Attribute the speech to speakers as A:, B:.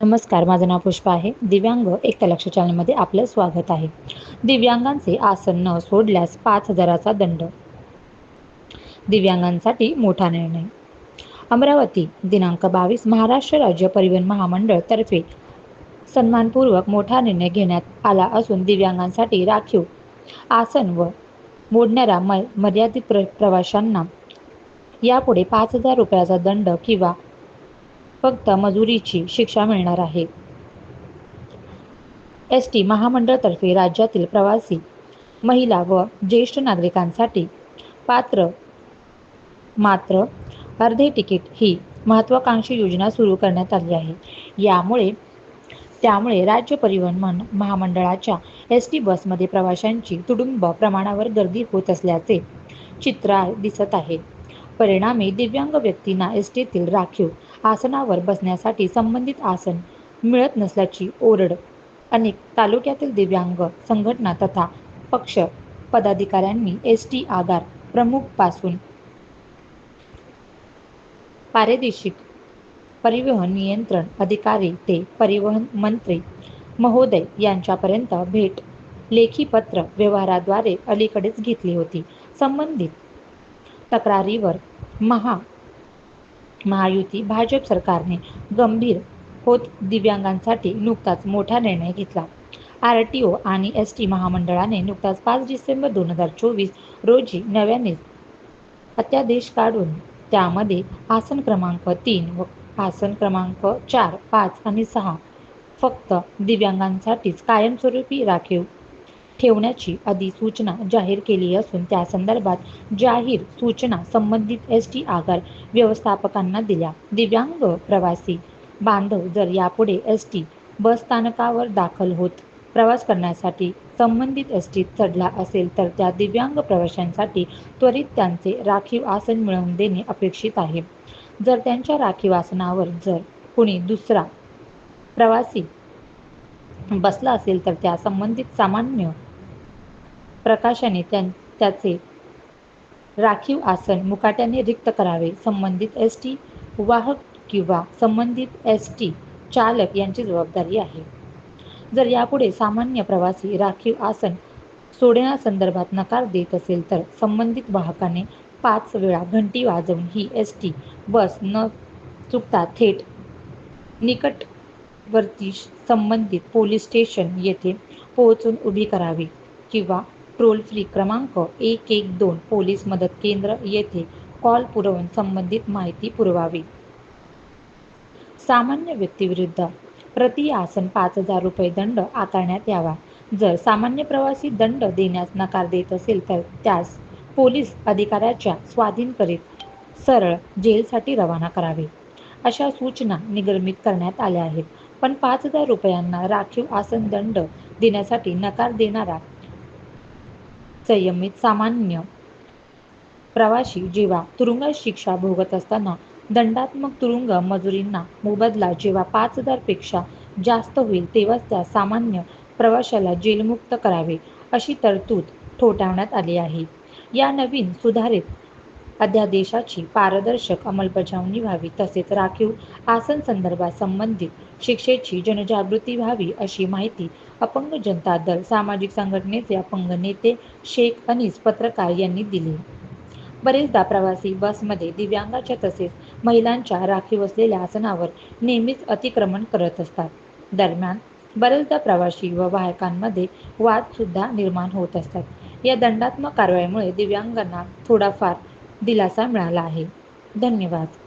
A: नमस्कार माझं नाव पुष्पा आहे. दिव्यांग एक लक्ष चॅनलमध्ये आपलं स्वागत आहे. दिव्यांगांचे आसन न सोडल्यास पाच हजाराचा दंड. दिव्यांगांसाठी मोठा निर्णय. अमरावती दिनांक बावीस महाराष्ट्र राज्य परिवहन महामंडळ तर्फे सन्मानपूर्वक मोठा निर्णय घेण्यात आला असून दिव्यांगांसाठी राखीव आसन व मोडणाऱ्या म मर्यादित प्र प्रवाशांना यापुढे पाच हजार रुपयाचा दंड किंवा फक्त मजुरीची शिक्षा मिळणार आहे. एस टी महामंडळतर्फे राज्यातील प्रवासी महिला व ज्येष्ठ नागरिकांसाठी पात्र मात्र अर्धे तिकीट ही महत्त्वाकांक्षी योजना सुरू करण्यात आली आहे. यामुळे त्यामुळे राज्य परिवहन महामंडळाच्या एस टी बसमध्ये प्रवाशांची तुडुंब प्रमाणावर गर्दी होत असल्याचे चित्र दिसत आहे. परिणामी दिव्यांग व्यक्तींना एस टीतील राखीव आसनावर बसण्यासाठी संबंधित आसन मिळत नसल्याची ओरड. अनेक तालुक्यातील दिव्यांग संघटना तथा पक्ष पदाधिकाऱ्यांनी एस टी आगार प्रमुखपासून पारदेशिक परिवहन नियंत्रण अधिकारी ते परिवहन मंत्री महोदय यांच्यापर्यंत भेट लेखी पत्र व्यवहाराद्वारे अलीकडेच घेतली होती. संबंधित तक्रारीवर महा महायुती भाजप सरकारने गंभीर होत दिव्यांगांसाठी नुकताच मोठा निर्णय घेतला. आर टी ओ आणि एस टी महामंडळाने नुकताच पाच डिसेंबर दोन हजार चोवीस रोजी नव्याने अत्यादेश काढून त्यामध्ये आसन क्रमांक तीन व आसन क्रमांक चार पाच आणि सहा फक्त दिव्यांगांसाठीच कायमस्वरूपी राखीव ठेवण्याची अधिसूचना जाहीर केली असून त्या संदर्भात जाहीर सूचना संबंधित एस टी आगार व्यवस्थापकांना दिल्या. दिव्यांग प्रवासी बांधव जर यापुढे एस टी बसस्थानकावर दाखल होत प्रवास करण्यासाठी संबंधित एस टीत चढला असेल तर त्या दिव्यांग प्रवाशांसाठी त्वरित त्यांचे राखीव आसन मिळवून देणे अपेक्षित आहे. जर त्यांच्या राखीव आसनावर जर कुणी दुसरा प्रवासी बसला असेल तर त्या संबंधित सामान्य प्रकाशाने त्यां त्याचे राखीव आसन मुकाट्याने रिक्त करावे. संबंधित एस टी वाहक किंवा संबंधित एस टी चालक यांची जबाबदारी आहे. जर यापुढे सामान्य प्रवासी राखीव आसन सोडण्यासंदर्भात नकार देत असेल तर संबंधित वाहकाने पाच वेळा घंटी वाजवून ही एस टी बस न चुकता थेट निकटवर्ती संबंधित पोलीस स्टेशन येथे पोहोचून उभी करावी किंवा टोल फ्री क्रमांक एक एक दोन पोलीस मदत केंद्र येथे कॉल पुरवून संबंधित माहिती पुरवावी. सामान्य व्यक्तीविरुद्ध प्रति आसन पाच हजार रुपये दंड आकारण्यात यावा. जर सामान्य प्रवासी दंड देण्यास नकार देत असेल तर त्यास पोलीस अधिकाऱ्याच्या स्वाधीन करीत सरळ जेलसाठी रवाना करावे. अशा सूचना निगमित करण्यात आल्या आहेत. पण पाच हजार रुपयांना राखीव आसन दंड देण्यासाठी नकार देणारा संयमित सामान्य. प्रवाशी जेव्हा तुरुंगात शिक्षा भोगत असताना दंडात्मक तुरुंग मजुरींना मोबदला जेव्हा पाच हजारपेक्षा जास्त होईल तेव्हाच त्या सामान्य प्रवाशाला जेलमुक्त करावे अशी तरतूद ठोठावण्यात आली आहे. या नवीन सुधारित अध्यादेशाची पारदर्शक अंमलबजावणी व्हावी. तसेच राखीव आसन संदर्भात संबंधित शिक्षेची जनजागृती व्हावी अशी माहिती अपंग जनता दल सामाजिक संघटनेचे अपंग नेते शेख अनीस पत्रकार यांनी दिली. बरेचदा प्रवासी बसमध्ये दिव्यांगाच्या तसेच महिलांच्या राखीव असलेल्या आसनावर नेहमीच अतिक्रमण करत असतात. दरम्यान बरेचदा प्रवासी व वाहकांमध्ये वाद सुद्धा निर्माण होत असतात. या दंडात्मक कारवाईमुळे दिव्यांगांना थोडाफार दिलासा मिळाला आहे. धन्यवाद.